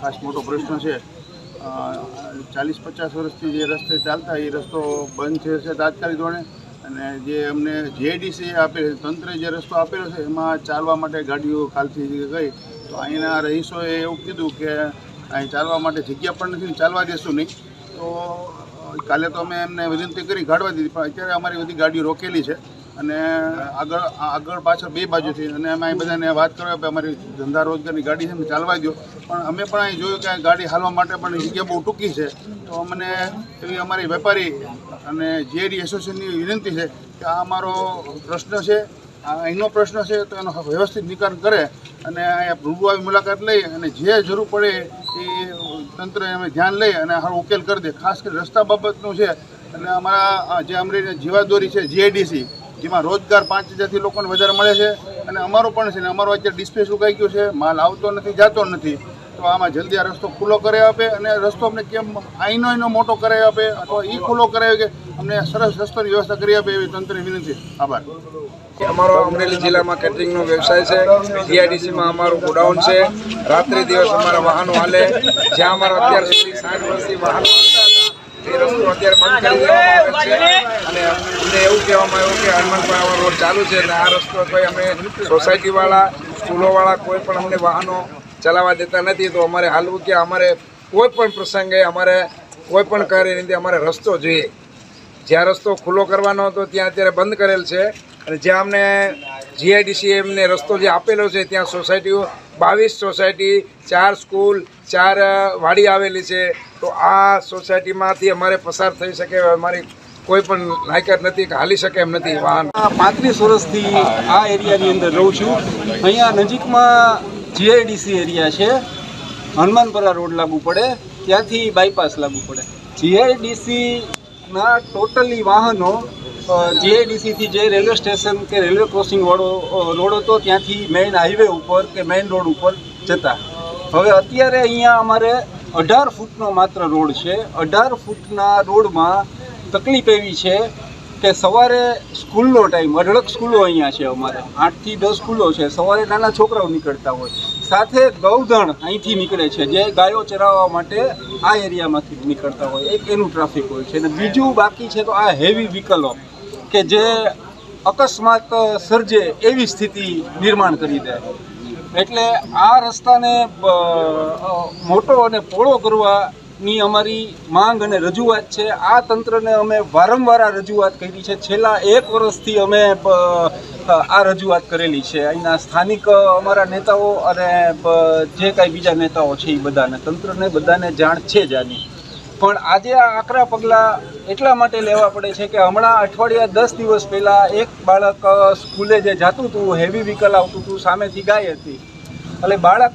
ખાસ મોટો પ્રશ્ન છે. ચાલીસ પચાસ વર્ષથી જે રસ્તે ચાલતા એ રસ્તો બંધ છે તાત્કાલિક ધોરણે. અને જે અમને જીઆઈડીસી આપે છે તંત્રે જે રસ્તો આપેલો છે, એમાં ચાલવા માટે ગાડીઓ કાલથી ગઈ. તો અહીંના રહીશોએ એવું કીધું કે અહીં ચાલવા માટે જગ્યા પણ નથી, ચાલવા દેશું નહીં. તો કાલે તો અમે એમને વિનંતી કરી કાઢવા દીધી. પણ અત્યારે અમારી બધી ગાડીઓ રોકેલી છે. અને આગળ આગળ પાછળ બે બાજુથી. અને અમે અહીં બધાને વાત કરવા કે અમારી ધંધા રોજગારની ગાડી છે ચાલવા દો પણ અમે પણ અહીં જોયું કે ગાડી હાલવા માટે પણ જગ્યા બહુ ટૂંકી છે. તો અમને એવી અમારી વેપારી અને જીએડી એસોસિએશનની વિનંતી છે કે આ અમારો પ્રશ્ન છે, આ અહીંનો પ્રશ્ન છે, તો એનો વ્યવસ્થિત નિકાલ કરે અને અહીંયા રૂબરૂ આવી મુલાકાત લઈ અને જે જરૂર પડે એ તંત્ર અમે ધ્યાન લઈ અને હારો ઉકેલ કરી દે. ખાસ કરી રસ્તા બાબતનું છે. અને અમારા જે અમરેલી જીવાદોરી છે જીઆઈડીસી જેમાં રોજગાર પાંચ હજારથી લોકોને વધારે મળે છે અને અમારો પણ છે ને, અમારો અત્યારે ડિસ્પેસ ઉગાઈ ગયો છે, માલ આવતો નથી, જાતો નથી. તો આમાં જલ્દી આ રસ્તો ખુલ્લો કરાવી આપે અને રસ્તો અમને કેમ આઈનો એનો મોટો કરાવી આપે અથવા એ ખુલ્લો કરાવી કે અમને સરસ રસ્તાની વ્યવસ્થા કરી આપે એવી તંત્રની વિનંતી. આભાર. અમારો અમરેલી જિલ્લામાં કેટરિંગનો વ્યવસાય છે જીઆઈડીસીમાં અમારું ગોડાઉન છે. રાત્રિ દિવસ અમારા વાહનો હાલે. જ્યાં અમારા અત્યાર સુધી સાઠ વર્ષથી વાહનો એ રસ્તો અત્યારે બંધ કરી દેવામાં આવેલ છે. અને અમને એવું કહેવામાં આવ્યું કે હનુમાનપુરા રોડ ચાલુ છે અને આ રસ્તો કોઈ અમે સોસાયટીવાળા સ્કૂલોવાળા કોઈ પણ અમને વાહનો ચલાવવા દેતા નથી. તો અમારે હાલવું કે અમારે કોઈ પણ પ્રસંગે અમારે કોઈ પણ રીતે અમારે રસ્તો જોઈએ. જ્યાં રસ્તો ખુલ્લો કરવાનો હતો, ત્યાં અત્યારે બંધ કરેલ છે. અને જ્યાં અમને જીઆઈડીસી એમને રસ્તો જે આપેલો છે, ત્યાં સોસાયટીઓ બાવીસ સોસાયટી ચાર સ્કૂલ ચાર વાડી આવેલી છે. તો આ સોસાયટીમાંથી અમારે પસાર થઈ શકે, અમારી કોઈ પણ લાયકાત નથી કે હાલી શકે એમ નથી, વાહન. પાંત્રીસ વર્ષથી આ એરિયાની અંદર રહું છું. અહીંયા નજીકમાં જીઆઈડીસી એરિયા છે. હનુમાનપરા રોડ લાગુ પડે, ત્યાંથી બાયપાસ લાગુ પડે. જીઆઈડીસીના ટોટલી વાહનો જીઆઈડીસીથી જે રેલવે સ્ટેશન કે રેલવે ક્રોસિંગ વાળો રોડ હતો, ત્યાંથી મેઇન હાઈવે ઉપર કે મેઇન રોડ ઉપર જતા. હવે અત્યારે અહીંયા અમારે અઢાર ફૂટનો માત્ર રોડ છે. અઢાર ફૂટના રોડમાં તકલીફ એવી છે કે સવારે સ્કૂલનો ટાઈમ, અઢળક સ્કૂલો અહીંયા છે અમારે. આઠથી દસ સ્કૂલો છે. સવારે નાના છોકરાઓ નીકળતા હોય. સાથે ગૌધણ અહીંથી નીકળે છે, જે ગાયો ચરાવવા માટે આ એરિયામાંથી નીકળતા હોય. એક એનું ટ્રાફિક હોય છે. અને બીજું બાકી છે તો આ હેવી વ્હીકલો કે જે અકસ્માત, સર્જે એવી સ્થિતિ નિર્માણ કરી દે. એટલે આ રસ્તાને મોટો અને પહોળો કરવાની અમારી માંગ અને રજૂઆત છે. આ તંત્રને અમે વારંવાર આ રજૂઆત કરી છે. છેલ્લા એક વર્ષથી અમે આ રજૂઆત કરેલી છે. અહીંના સ્થાનિક અમારા નેતાઓ અને જે કાંઈ બીજા નેતાઓ છે એ બધાને, તંત્રને બધાને જાણ છે જ આની. પણ આજે આ આકરા પગલાં એટલા માટે લેવા પડે છે કે હમણાં અઠવાડિયા દસ દિવસ પહેલાં એક બાળક સ્કૂલે જે જાતું હતું હેવી વ્હીકલ આવતું હતું સામેથી ગાય હતી. એટલે બાળક